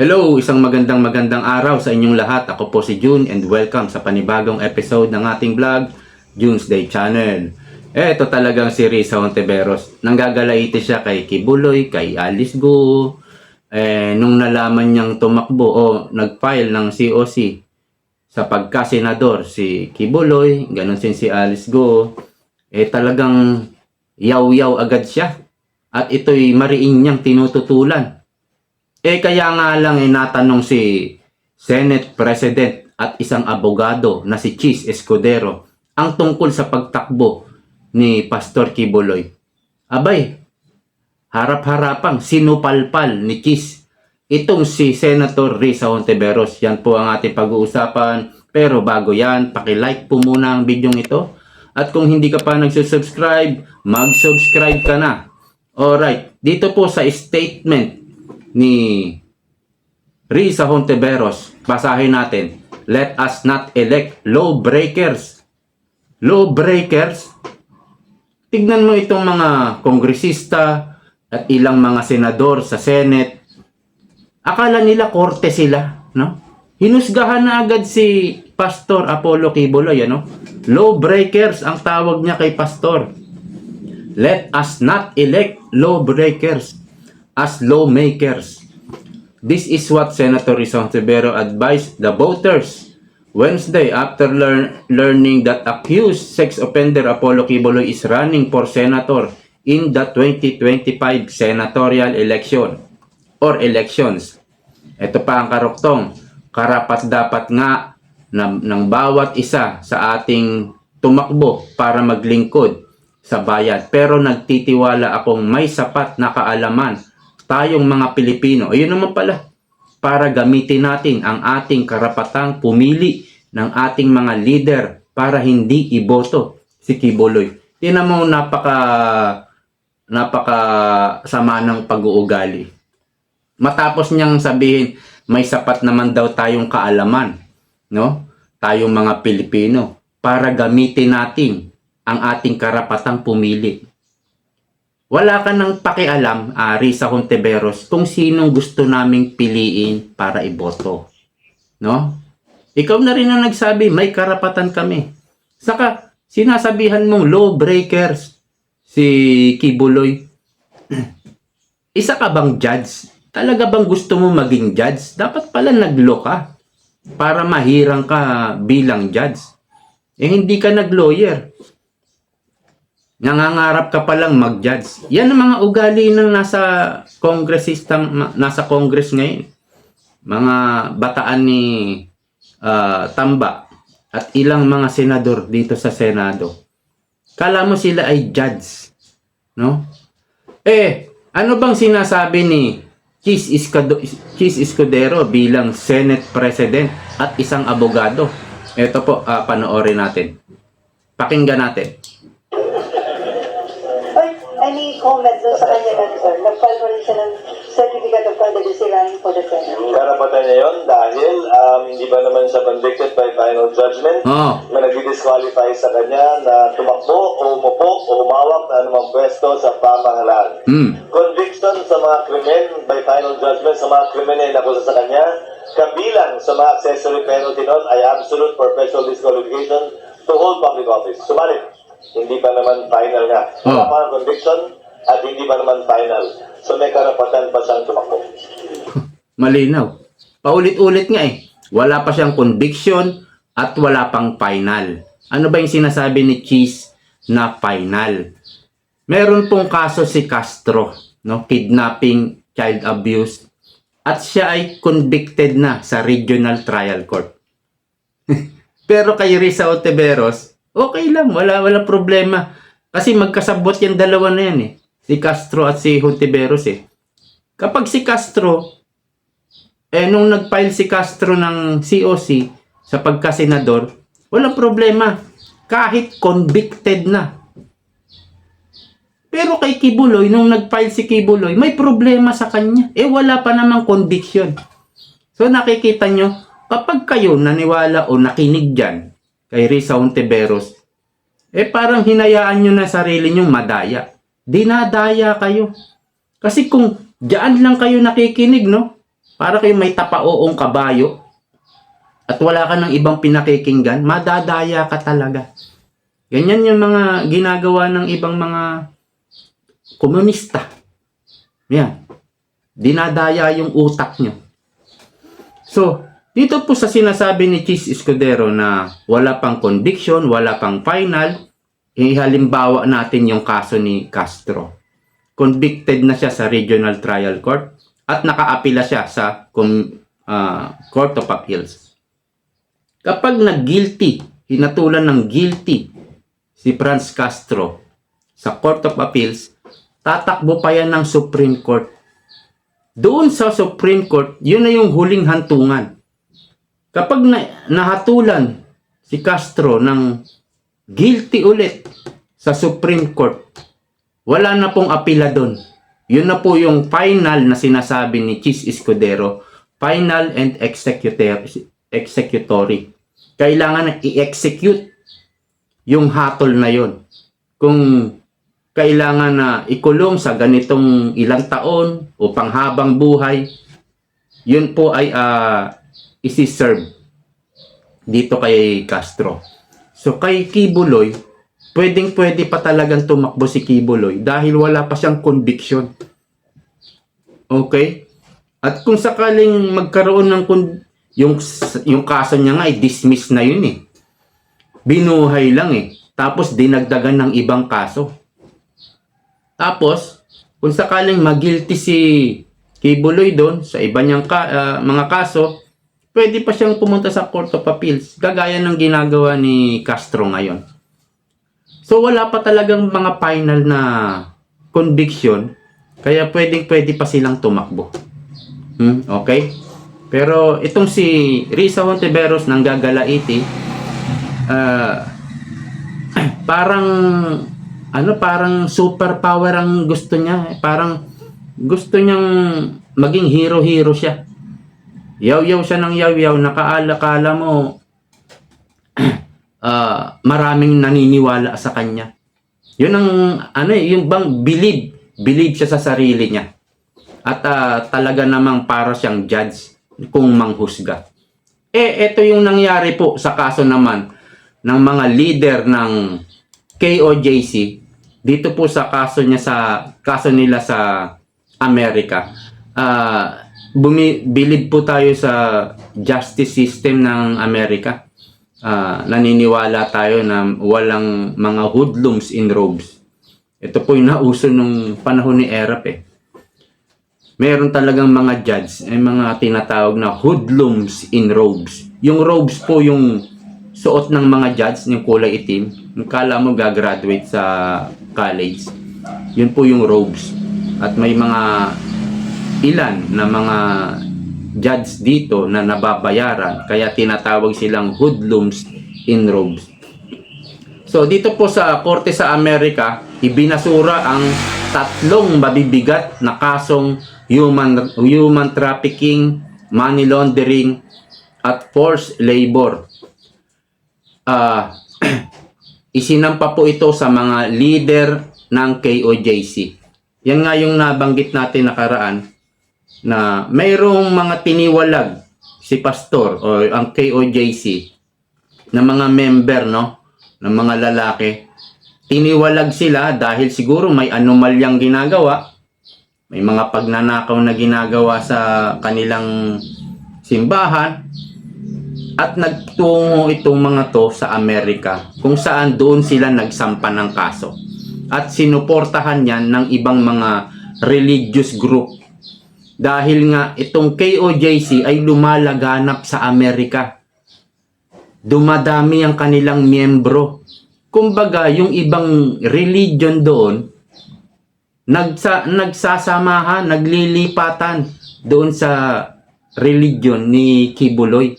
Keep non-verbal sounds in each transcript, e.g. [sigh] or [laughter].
Hello, isang magandang magandang araw sa inyong lahat. Ako po si June and welcome sa panibagong episode ng ating vlog, June's Day Channel. Eh, ito talagang si Risa Ontiveros. Nanggagalaiti siya kay Kibuloy, kay Alice Go. Eh, nung nalaman niyang tumakbo o nag-file ng COC sa pagka-senador si Kibuloy, ganun din si Alice Go, eh talagang yaw-yaw agad siya. At ito'y mariin niyang tinututulan. Eh kaya nga lang eh natanong si Senate President at isang abogado na si Chis Escudero ang tungkol sa pagtakbo ni Pastor Kibuloy. Abay, harap-harapang sinupalpal ni Chis itong si Senator Risa Ontiveros. Yan po ang ating pag-uusapan. Pero bago yan, pakilike po muna ang video ito. At kung hindi ka pa nagsusubscribe, mag-subscribe ka na. Alright, dito po sa statement ni Risa Honteveros. Basahin natin. Let us not elect lawbreakers. Lawbreakers? Tignan mo itong mga kongresista at ilang mga senador sa Senate. Akala nila korte sila, no? Hinusgahan na agad si Pastor Apollo Kibuloy, ano? Lawbreakers ang tawag niya kay Pastor. Let us not elect lawbreakers as lawmakers. This is what Senator Rizal Severo advised the voters Wednesday after learn, learning that accused sex offender Apollo Kibuloy is running for senator in the 2025 senatorial election or elections. Ito pa ang karuktong. Karapat dapat nga ng, ng bawat isa sa ating tumakbo para maglingkod sa bayan. Pero nagtitiwala akong may sapat na kaalaman tayong mga Pilipino. Ayun naman pala. Para gamitin natin ang ating karapatang pumili ng ating mga leader para hindi iboto si Kibuloy. Tinan mo napaka napaka sama ng pag-uugali. Matapos niyang sabihin, may sapat naman daw tayong kaalaman, no? Tayong mga Pilipino para gamitin natin ang ating karapatang pumili. Wala ka nang pakialam, Ari sa Conteveros, kung sinong gusto naming piliin para iboto. No? Ikaw na rin ang nagsabi, may karapatan kami. Saka, sinasabihan mong law breakers si Kibuloy. [clears throat] Isa ka bang judge? Talaga bang gusto mo maging judge? Dapat pala naglo ka para mahirang ka bilang judge. Eh hindi ka nag-lawyer. Nangangarap ka palang mag-judge. Yan ang mga ugali ng nasa kongresistang nasa congress ngayon. Mga bataan ni ah, Tamba at ilang mga senador dito sa Senado. Kala mo sila ay judge, no? Eh, ano bang sinasabi ni Chis, Iscado, Chis Escudero bilang Senate President at isang abogado? Ito po, ah, panoorin natin. Pakinggan natin. Comment doon sa kanya ganun, sir? Nag-file pa rin siya ng certificate of candidacy running for the Senate. Karapatan niya yun dahil um, hindi ba naman siya convicted by final judgment Oh, na nag-disqualify sa kanya na tumakbo o umupo o humawak na anumang pwesto sa pamahalaan. hmm. Conviction sa mga krimen by final judgment sa mga krimen na inakusa sa kanya, kabilang sa mga accessory penalty nun ay absolute perpetual disqualification to hold public office. Subalit, hindi pa naman final nga. Wala Oh. pa ang conviction at hindi pa naman final. So may karapatan pa siyang tumakbo. Malinaw. Paulit-ulit nga eh. Wala pa siyang conviction at wala pang final. Ano ba yung sinasabi ni Cheese na final? Meron pong kaso si Castro, no? Kidnapping, child abuse. At siya ay convicted na sa Regional Trial Court. [laughs] Pero kay Risa Oteveros, okay lang, wala wala problema. Kasi magkasabot yung dalawa na yan eh. Si Castro at si Hontiveros eh. Kapag si Castro, eh nung nag-file si Castro ng COC sa pagkasenador, walang problema. Kahit convicted na. Pero kay Kibuloy, nung nag-file si Kibuloy, may problema sa kanya. Eh wala pa namang conviction. So nakikita nyo, kapag kayo naniwala o nakinig dyan kay Risa Ontiveros, eh parang hinayaan nyo na sarili nyong madaya. Dinadaya kayo. Kasi kung diyan lang kayo nakikinig, no? para kayo may tapaoong kabayo at wala ka ng ibang pinakikinggan, madadaya ka talaga. Ganyan yung mga ginagawa ng ibang mga komunista. Yan. Dinadaya yung utak nyo. So, dito po sa sinasabi ni Cheese Escudero na wala pang conviction, wala pang final, ihalimbawa natin yung kaso ni Castro. Convicted na siya sa Regional Trial Court at nakaapila siya sa ah, Court of Appeals. Kapag nag-guilty, hinatulan ng guilty si Franz Castro sa Court of Appeals, tatakbo pa yan ng Supreme Court. Doon sa Supreme Court, yun na yung huling hantungan. Kapag na, nahatulan si Castro ng guilty ulit sa Supreme Court, wala na pong apila doon. Yun na po yung final na sinasabi ni Chis Escudero, final and executor, executory. Kailangan i-execute yung hatol na yon. Kung kailangan na ikulong sa ganitong ilang taon o panghabang buhay, yun po ay uh, isi-serve dito kay Castro. So kay Kibuloy, pwedeng pwede pa talagang tumakbo si Kibuloy dahil wala pa siyang conviction. Okay? At kung sakaling magkaroon ng kun- yung yung kaso niya nga ay dismiss na yun eh. Binuhay lang eh. Tapos dinagdagan ng ibang kaso. Tapos, kung sakaling magilty si Kibuloy doon sa iba niyang ka, ah, mga kaso, pwede pa siyang pumunta sa Court of Appeals, gagaya ng ginagawa ni Castro ngayon. So wala pa talagang mga final na conviction, kaya pwedeng pwede pa silang tumakbo. Hmm, okay? Pero itong si Risa Hontiveros ng Gagalaiti, ah, [clears throat] parang ano parang superpower ang gusto niya parang gusto niyang maging hero-hero siya yaw-yaw siya ng yaw-yaw. Nakaala-kala mo. [clears throat] Ah, maraming naniniwala sa kanya. Yun ang ano eh, yung bang believe? Believe siya sa sarili niya. At ah, talaga namang para siyang judge kung manghusga. Eh ito yung nangyari po sa kaso naman ng mga leader ng KOJC dito po sa kaso niya sa kaso nila sa Amerika. Ah, bumi bilib po tayo sa justice system ng Amerika. Ah, naniniwala tayo na walang mga hoodlums in robes. Ito po yung nauso nung panahon ni Erap eh. Meron talagang mga judge, ay mga tinatawag na hoodlums in robes. Yung robes po yung suot ng mga judge ng kulay itim. Kala mo gagraduate sa college. Yun po yung robes. At may mga ilan na mga judge dito na nababayaran. Kaya tinatawag silang hoodlums in robes. So dito po sa korte sa Amerika, ibinasura ang tatlong mabibigat na kasong human human trafficking, money laundering at forced labor ah [clears throat] isinampa po ito sa mga leader ng KOJC. Yan nga yung nabanggit natin nakaraan na mayroong mga tiniwalag si pastor o ang KOJC na mga member no ng mga lalaki tiniwalag sila dahil siguro may anomalyang ginagawa may mga pagnanakaw na ginagawa sa kanilang simbahan at nagtungo itong mga to sa Amerika kung saan doon sila nagsampa ng kaso. At sinuportahan yan ng ibang mga religious group. Dahil nga itong KOJC ay lumalaganap sa Amerika. Dumadami ang kanilang miyembro. Kumbaga, yung ibang religion doon, nagsa, nagsasamahan, naglilipatan doon sa religion ni Kibuloy.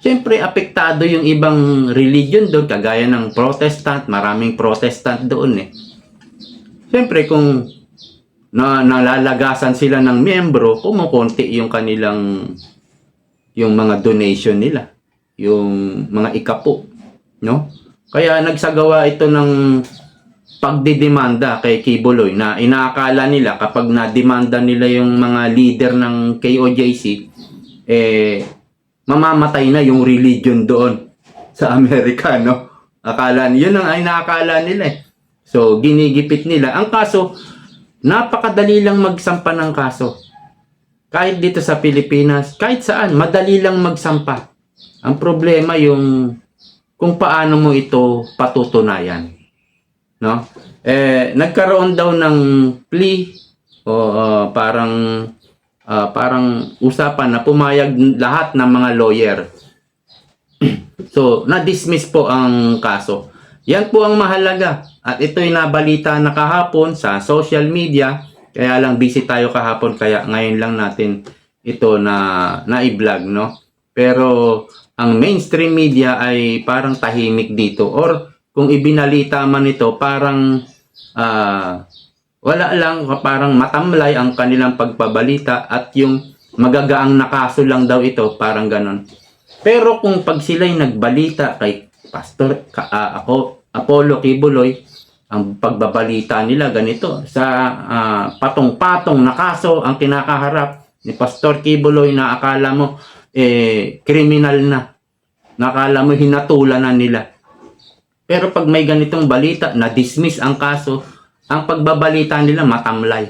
Siyempre, apektado yung ibang religion doon, kagaya ng protestant, maraming protestant doon eh. Siyempre, kung na nalalagasan sila ng miyembro, kumukonti yung kanilang yung mga donation nila, yung mga ikapo, no? Kaya nagsagawa ito ng pagdidemanda kay Kibuloy na inaakala nila kapag na-demanda nila yung mga leader ng KOJC, eh, mamamatay na yung religion doon [laughs] sa Amerika, no? Akala, yun ang inaakala nila eh. So, ginigipit nila. Ang kaso, napakadali lang magsampa ng kaso. Kahit dito sa Pilipinas, kahit saan, madali lang magsampa. Ang problema yung kung paano mo ito patutunayan. No? Eh, nagkaroon daw ng plea o uh, parang uh, parang usapan na pumayag lahat ng mga lawyer. [clears throat] so, na-dismiss po ang kaso. Yan po ang mahalaga. At ito'y nabalita na kahapon sa social media. Kaya lang busy tayo kahapon kaya ngayon lang natin ito na na-vlog, no? Pero ang mainstream media ay parang tahimik dito or kung ibinalita man ito parang ah, wala lang parang matamlay ang kanilang pagpabalita at yung magagaang nakaso lang daw ito parang ganon. Pero kung pag sila'y nagbalita kay Pastor ka, ah, ako Apollo Kibuloy ang pagbabalita nila ganito sa ah, patong-patong na kaso ang kinakaharap ni Pastor Kibuloy na akala mo eh kriminal na. Nakala mo hinatulan na nila. Pero pag may ganitong balita na dismiss ang kaso, ang pagbabalita nila matamlay.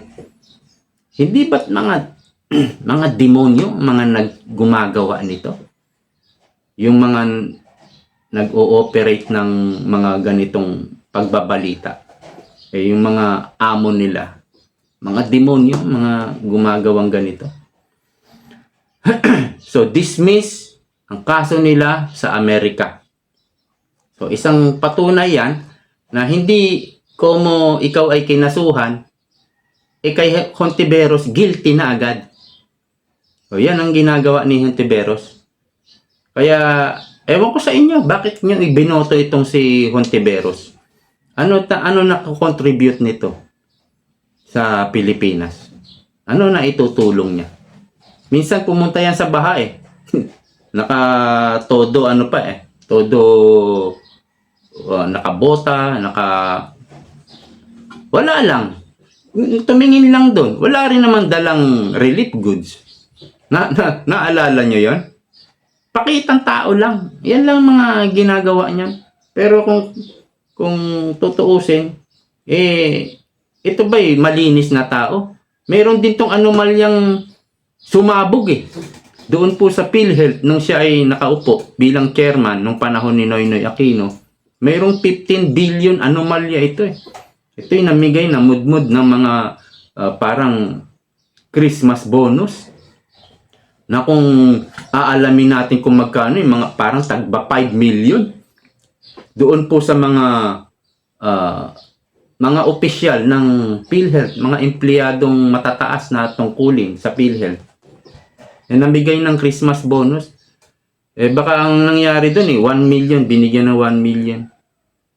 Hindi ba't mga [clears throat] mga demonyo mga naggumagawa nito? Yung mga nag-ooperate ng mga ganitong pagbabalita. Eh, yung mga amo nila, mga demonyo, mga gumagawang ganito. [clears throat] so, dismiss ang kaso nila sa Amerika. So, isang patunay yan na hindi como ikaw ay kinasuhan, eh kay Hontiveros, guilty na agad. So, yan ang ginagawa ni Hontiveros. Kaya, ewan ko sa inyo, bakit nyo ibinoto itong si Hontiveros? Ano, ta, ano nakakontribute nito sa Pilipinas? Ano na itutulong niya? Minsan pumunta yan sa baha eh. [laughs] Naka todo ano pa eh. Todo uh, nakabota, naka wala lang. Tumingin lang doon. Wala rin naman dalang relief goods. Na, na naalala nyo yon? Pakitang tao lang. Yan lang mga ginagawa niya. Pero kung kung tutuusin, eh, ito ba'y malinis na tao? Meron din tong anomalyang sumabog eh. Doon po sa PhilHealth, nung siya ay nakaupo bilang chairman nung panahon ni Noynoy Aquino, mayroong 15 billion anomalya ito eh. Ito yung namigay na mudmud ng mga ah, parang Christmas bonus na kung aalamin natin kung magkano yung mga parang tagba 5 million doon po sa mga ah, mga opisyal ng PhilHealth, mga empleyadong matataas na tungkulin sa PhilHealth na namigay ng Christmas bonus. Eh baka ang nangyari doon eh, 1 million, binigyan ng 1 million.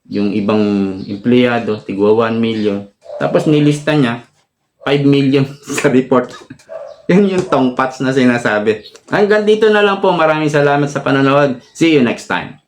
Yung ibang empleyado, tigwa 1 million. Tapos nilista niya, 5 million [laughs] sa report. [laughs] Yan yung tongpats na sinasabi. Hanggang dito na lang po. Maraming salamat sa panonood. See you next time.